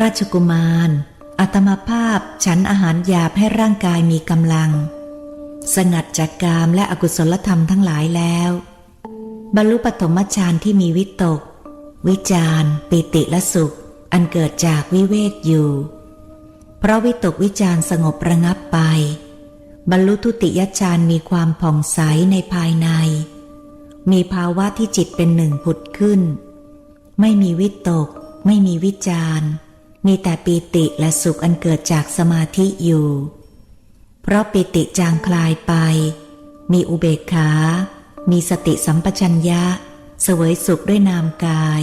ราชกุมารอัตมาภาพฉันอาหารหยาบให้ร่างกายมีกำลัง สงัดจากกามและอกุศลธรรมทั้งหลายแล้ว บรรลุปฐมฌานที่มีวิตก วิจารปิติและสุข อันเกิดจากวิเวกอยู่ เพราะวิตกวิจารสงบระงับไป บรรลุทุติยฌานมีความผ่องใสในภายใน มีภาวะที่จิตเป็นหนึ่งผุดขึ้น ไม่มีวิตก ไม่มีวิจาร มีแต่ปีติและสุขอันเกิดจากสมาธิอยู่ เพราะปิติจางคลายไป มีอุเบกขา มีสติสัมปชัญญะ เสวยสุขด้วยนามกาย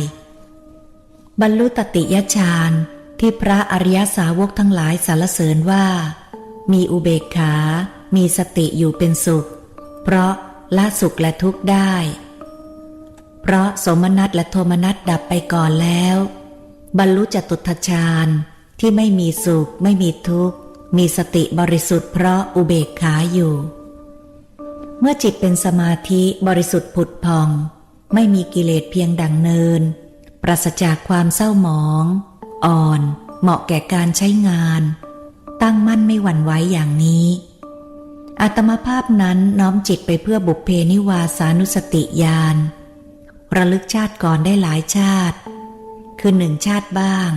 บรรลุตติยฌานที่พระอริยสาวกทั้งหลายสรรเสริญว่า มีอุเบกขา มีสติอยู่เป็นสุข เพราะละสุขและทุกข์ได้ เพราะสมนัตและโทมนัตดับไปก่อนแล้ว บรรลุจตุตฌานที่ไม่มีสุข ไม่มีทุกข์ มีสติบริสุทธิ์เพราะอุเบกขาอยู่ เมื่อจิตเป็นสมาธิบริสุทธิ์ผุดพอง ไม่มีกิเลสเพียงดังเนิน ปราศจากความเศร้าหมอง อ่อน เหมาะแก่การใช้งาน ตั้งมั่นไม่หวั่นไหวอย่างนี้อาตมาภาพนั้นน้อมจิตไปเพื่อบุพเพนิวาสานุสติญาณระลึกชาติก่อนได้หลายชาติ คือหนึ่งชาติบ้าง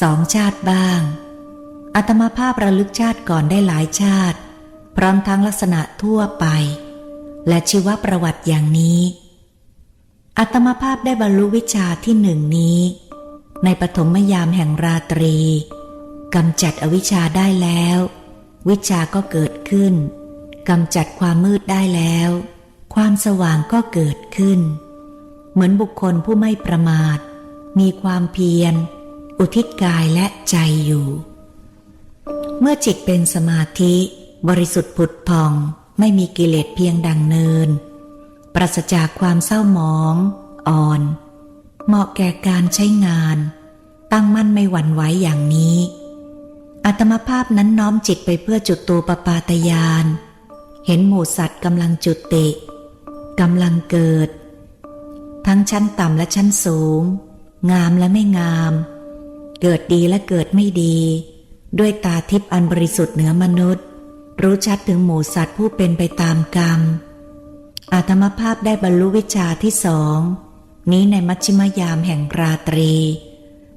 สองชาติบ้างอาตมาภาพระลึกชาติก่อนได้หลายชาติ พร้อมทั้งลักษณะทั่วไป และชีวประวัติอย่างนี้อาตมาภาพได้บรรลุวิชาที่หนึ่งนี้ ในปฐมยามแห่งราตรีกำจัดอวิชชาได้แล้ว วิชาก็เกิดขึ้นกำจัดความมืดได้แล้ว ความสว่างก็เกิดขึ้น เหมือนบุคคลผู้ไม่ประมาท มีความเพียร อุทิศกายและใจอยู่ เมื่อจิตเป็นสมาธิบริสุทธิ์ผุดพองไม่มีกิเลสเพียงดังเนิน ปราศจากความเศร้าหมอง อ่อน เหมาะแก่การใช้งาน ตั้งมั่นไม่หวั่นไหวอย่างนี้อัตมภาพนั้นน้อมจิตไปเพื่อจุดตูปปาตยาน เห็นหมู่สัตว์กำลังจุติกำลังเกิด ทั้งชั้นต่ำและชั้นสูง งามและไม่งาม เกิดดีและเกิดไม่ดี ด้วยตาทิพย์อันบริสุทธิ์เหนือมนุษย์ รู้ชัดถึงหมู่สัตว์ผู้เป็นไปตามกรรม อาตมภาพได้บรรลุวิชาที่สอง นี้ในมัชชิมยามแห่งราตรี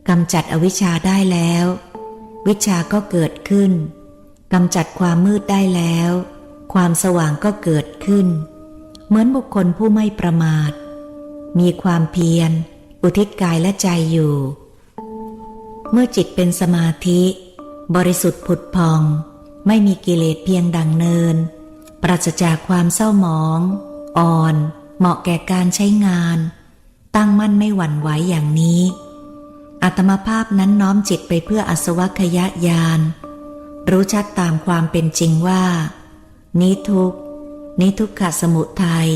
กำจัดอวิชชาได้แล้ว วิชาก็เกิดขึ้นกำจัดความมืดได้แล้ว ความสว่างก็เกิดขึ้น เหมือนบุคคลผู้ไม่ประมาท มีความเพียร อุทิศกายและใจอยู่ เมื่อจิตเป็นสมาธิ บริสุทธิ์ผุดพอง ไม่มีกิเลสเพียงดังเนิน ปราศจากความเศร้าหมอง อ่อน เหมาะแก่การใช้งาน ตั้งมั่นไม่หวั่นไหวอย่างนี้อัตมาภาพนั้นน้อมจิตไปเพื่ออสวัคยญาณรู้ชัดตามความเป็นจริงว่า นี้ทุกนี้ทุกขสมุทัย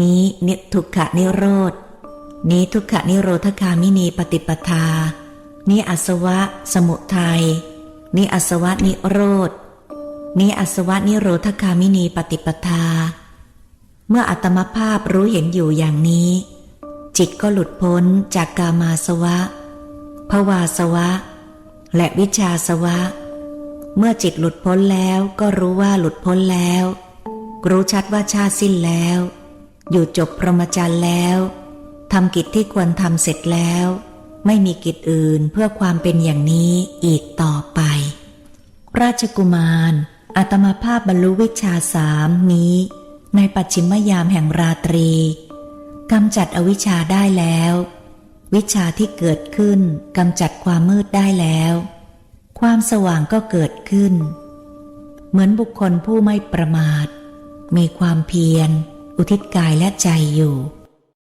นี้นิทุกขนิโรธ นี้ทุกขนิโรธคามินีปฏิปทา นี้อสวะ สมุทัยนี้อสวะนิโรธนี้อสวะนิโรธคามินีปฏิปทา เมื่ออัตมภาพรู้เห็นอยู่อย่างนี้ จิตก็หลุดพ้นจากกามาสวะภวาสวะ และวิชาสวะ เมื่อจิตหลุดพ้นแล้วก็รู้ว่าหลุดพ้นแล้ว รู้ชัดว่าชาสิ้นแล้ว อยู่จบพรหมจรรย์แล้ว ทำกิจที่ควรทำเสร็จแล้ว ไม่มีกิจอื่นเพื่อความเป็นอย่างนี้อีกต่อไป ราชกุมารอาตมาภาพบรรลุวิชาสามนี้ ในปัจฉิมยามแห่งราตรีกำจัดอวิชชาได้แล้ว วิชาที่เกิดขึ้นกำจัดความมืดได้แล้ว ความสว่างก็เกิดขึ้น เหมือนบุคคลผู้ไม่ประมาท มีความเพียร อุทิศกายและใจอยู่